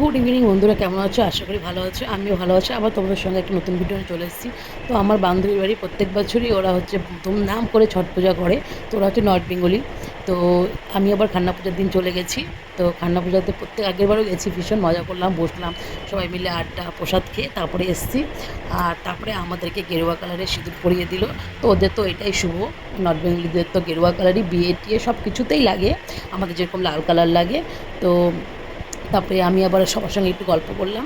Good evening বন্ধুরা, কেমন আছো? আশা করি ভালো আছো, আমিও ভালো আছি। আবার তোমাদের সঙ্গে একটা নতুন ভিডিও চলে এসেছি। তো আমার বান্ধবীর বাড়ি প্রত্যেক বছরই ওরা হচ্ছে ধুমধাম করে ছট পূজা করে। তো ওরা হচ্ছে নর্থ বেঙ্গলি। তো আমি আবার খান্না পূজার দিন চলে গেছি। তো খান্না পূজাতে প্রত্যেক আগেরবারও গেছি, ভীষণ মজা করলাম, বসলাম, সবাই মিলে আড্ডা, প্রসাদ খেয়ে তারপরে এসেছি। আর তারপরে আমাদেরকে গেরুয়া কালারের সিঁদুর পরিয়ে দিল। তো ওদের তো এটাই শুভ, নর্থ বেঙ্গলিদের তো গেরুয়া কালারই, বিয়ে টিয়ে সব কিছুতেই লাগে। আমাদের যেরকম লাল কালার লাগে। তো তারপরে আমি আবার সবার সঙ্গে একটু গল্প করলাম।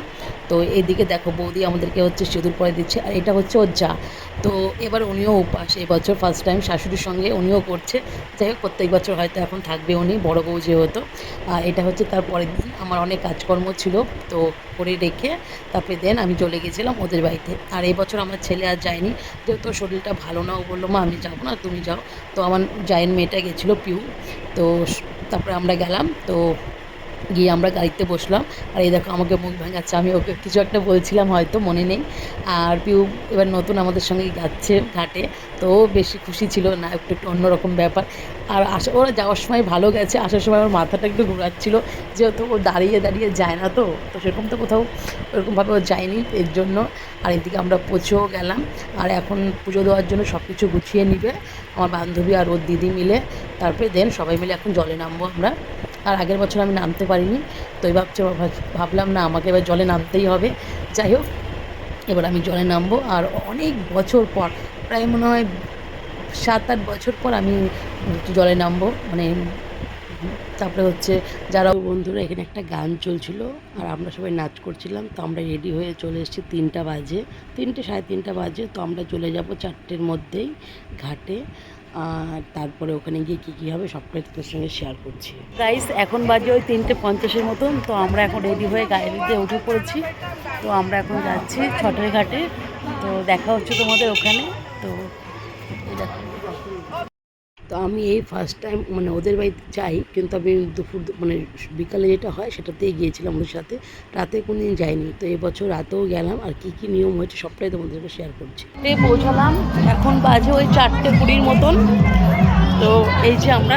তো এইদিকে দেখো বৌদি আমাদেরকে হচ্ছে সিঁদুর পরে দিচ্ছে, আর এটা হচ্ছে ওর যা। তো এবার উনিও উপাস এবছর ফার্স্ট টাইম শাশুড়ির সঙ্গে উনিও করছে। যাই হোক, প্রত্যেক বছর হয়তো এখন থাকবে উনি, বড় বউ যেহেতু। আর এটা হচ্ছে তার পরের দিন, আমার অনেক কাজকর্ম ছিল, তো করে রেখে তারপরে দেন আমি চলে গেছিলাম ওদের বাড়িতে। আর এই বছর আমার ছেলে আর যায়নি, যেহেতু শরীরটা ভালো না, ও বলল, মা, আমি যাব না, তুমি যাও। তো আমার জায়ের মেয়েটা গেছিল পিউ, তো তারপরে আমরা গেলাম, তো গিয়ে আমরা গাড়িতে বসলাম। আর এই দেখো আমাকে মুখ ভাঙাচ্ছে। আমি ওকে কিছু একটা বলছিলাম হয়তো, মনে নেই। আর পিউ এবার নতুন আমাদের সঙ্গে যাচ্ছে ঘাটে। তো বেশি খুশি ছিল না, একটু একটু অন্যরকম ব্যাপার। আর আসা, ওরা যাওয়ার সময় ভালো গেছে। আসার সময় আমার মাথাটা একটু ঘোরাচ্ছিল। যেহেতু ও দাঁড়িয়ে দাঁড়িয়ে যায় না তো তো সেরকম তো কোথাও ওরকমভাবে ও যায়নি এর জন্য। আর এদিকে আমরা পৌঁছেও গেলাম। আর এখন পুজো দেওয়ার জন্য সব কিছু গুছিয়ে নিবে। আমার বান্ধবী আর ওর দিদি মিলে। তারপরে দেন সবাই মিলে এখন জলে নামবো আমরা। আর আগের বছর আমি নামতে পারিনি, তো এই ভাবছি, ভাবলাম না, আমাকে এবার জলে নামতেই হবে। যাই হোক, এবার আমি জলে নামবো। আর অনেক বছর পর, প্রায় মনে হয় সাত আট বছর পর আমি জলে নামবো। মানে তারপরে হচ্ছে যারা বন্ধুরা এখানে একটা গান চলছিল আর আমরা সবাই নাচ করছিলাম, তো আমরা রেডি হয়ে চলে এসেছি তিনটা বাজে। তিনটে, সাড়ে তিনটা বাজে, তো আমরা চলে যাব চারটের মধ্যেই ঘাটে। আর তারপরে ওখানে গিয়ে কী কী হবে সবটাই তোদের সঙ্গে শেয়ার করছি। গাইস এখন বাজে ওই তিনটে পঞ্চাশের মতন, তো আমরা এখন রেডি হয়ে গাড়িতে উঠে পড়েছি। তো আমরা এখন যাচ্ছি ছটের ঘাটে, তো দেখা হচ্ছে তোমাদের ওখানে। তো দেখো। তো আমি এই ফার্স্ট টাইম মানে ওদের বাড়িতে যাই, কিন্তু আমি দুপুর মানে বিকালে যেটা হয় সেটাতেই গিয়েছিলাম ওদের সাথে। রাতে কোনো দিন যাইনি। তো এবছর রাতেও গেলাম আর কি কি নিয়ম হয়েছে সবটাই তোমাদেরকে শেয়ার করছি। পৌঁছালাম। এখন বাজে ওই চারটে কুড়ির মতন। তো এই যে আমরা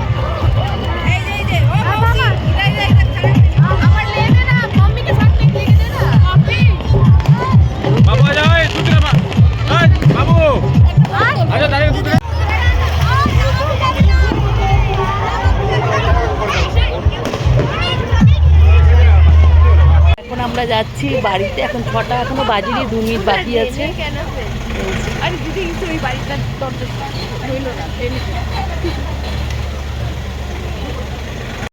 আমরা যাচ্ছি বাড়িতে এখন ছটা এখনও বাজিনি দু মিনিট বাকি আছে। আরে দিদি ওই বাড়িটার দরজা